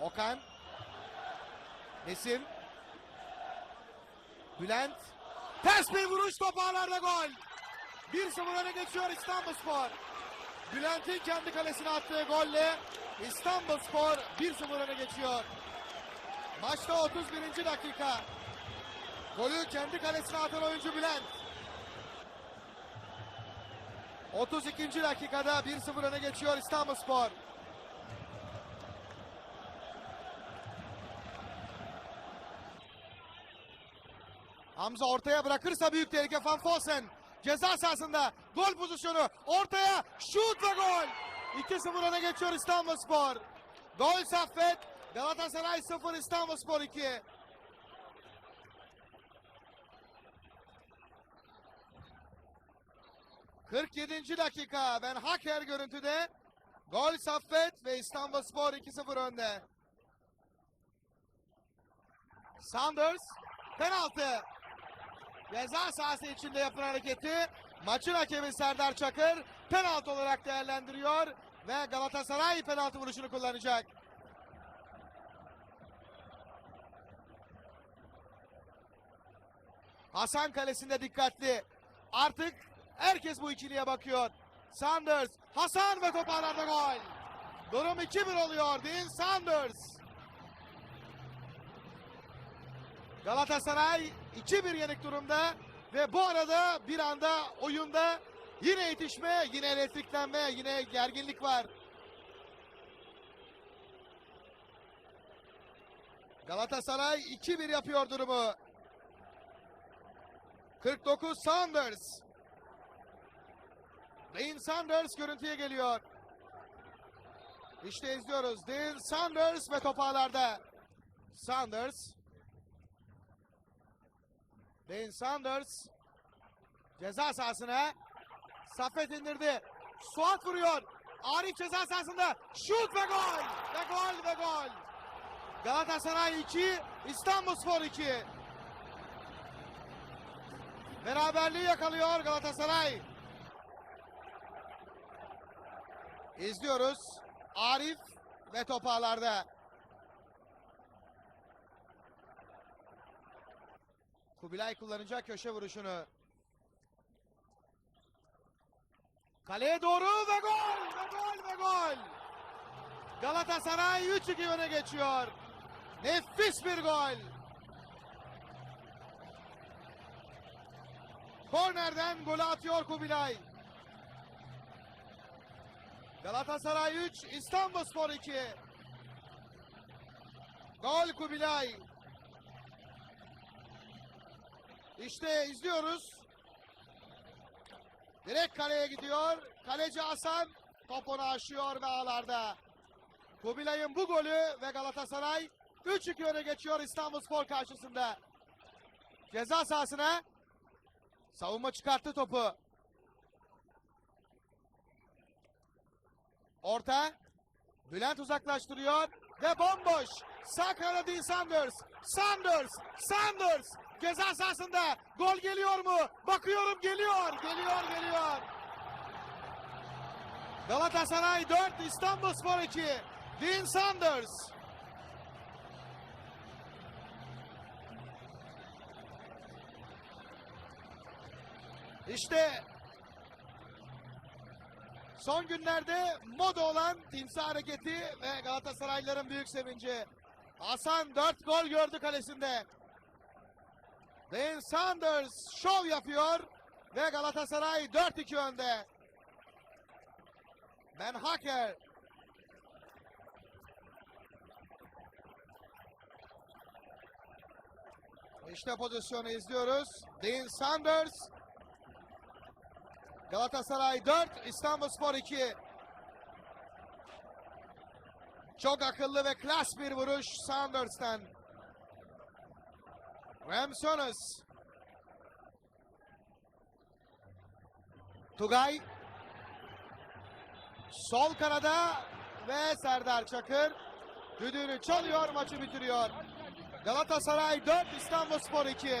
Okan. Nesim. Bülent. Ters bir vuruş top ağlarda gol. 1-0 öne geçiyor İstanbulspor. Bülent'in kendi kalesine attığı golle İstanbulspor 1-0 öne geçiyor. Maçta 31. dakika. Golü kendi kalesine atan oyuncu Bülent. 32. dakikada 1-0 öne geçiyor İstanbulspor. Hamza ortaya bırakırsa büyük tehlike Van Fossen. Ceza sahasında gol pozisyonu ortaya şut ve gol. 2-0 öne geçiyor İstanbulspor. Gol Saffet. Galatasaray 0 İstanbulspor 2. ...47. dakika... ...Ben Haker görüntüde... ...gol Saffet ve İstanbulspor 2-0 önde. Sanders... ...penaltı... Ceza sahası içinde yapılan hareketi maçın hakemi Serdar Çakır penaltı olarak değerlendiriyor ve Galatasaray penaltı vuruşunu kullanacak. Hasan kalesinde dikkatli. Artık herkes bu ikiliye bakıyor. Sanders, Hasan ve top ağlarda gol. Durum 2-1 oluyor. Dean Sanders. Galatasaray 2-1 yenik durumda ve bu arada bir anda oyunda yine yetişme, yine elektriklenme, yine gerginlik var. Galatasaray 2-1 yapıyor durumu. 49 Sanders. Dean Sanders görüntüye geliyor. İşte izliyoruz. Dean Sanders ve top ağlarda. Sanders. Dean Sanders ceza sahasına Saffet indirdi. Suat vuruyor. Arif ceza sahasında şut ve gol. Ve gol ve gol. Galatasaray 2, İstanbulspor 2. Beraberliği yakalıyor Galatasaray. İzliyoruz. Arif ve top Kubilay kullanacak köşe vuruşunu. Kaleye doğru ve gol! Ve gol ve gol! Galatasaray 3-2 öne geçiyor. Nefis bir gol. Kornerden golü atıyor Kubilay. Galatasaray 3, İstanbulspor 2. Gol Kubilay. İşte izliyoruz. Direkt kaleye gidiyor. Kaleci Hasan top onu aşıyor ve ağlarda. Kubilay'ın bu golü ve Galatasaray 3-2 öne geçiyor İstanbulspor karşısında. Ceza sahasına savunma çıkarttı topu. Orta. Bülent uzaklaştırıyor ve bomboş. Sağ değil Sanders. Sanders. Sanders. Ceza sahasında gol geliyor mu? Bakıyorum geliyor. Geliyor geliyor. Galatasaray 4 İstanbulspor 2. Dean Sanders. İşte son günlerde moda olan timsah hareketi ve Galatasaraylıların büyük sevinci. Hasan 4 gol gördü kalesinde. Dean Sanders şov yapıyor ve Galatasaray 4-2 önde. Ben Hacker. İşte pozisyonu izliyoruz. Dean Sanders. Galatasaray 4, İstanbulspor 2. Çok akıllı ve klas bir vuruş Sanders'tan. Ramsonas. Tugay. Sol kanada ve Serdar Çakır düdüğünü çalıyor maçı bitiriyor. Galatasaray 4 İstanbulspor 2.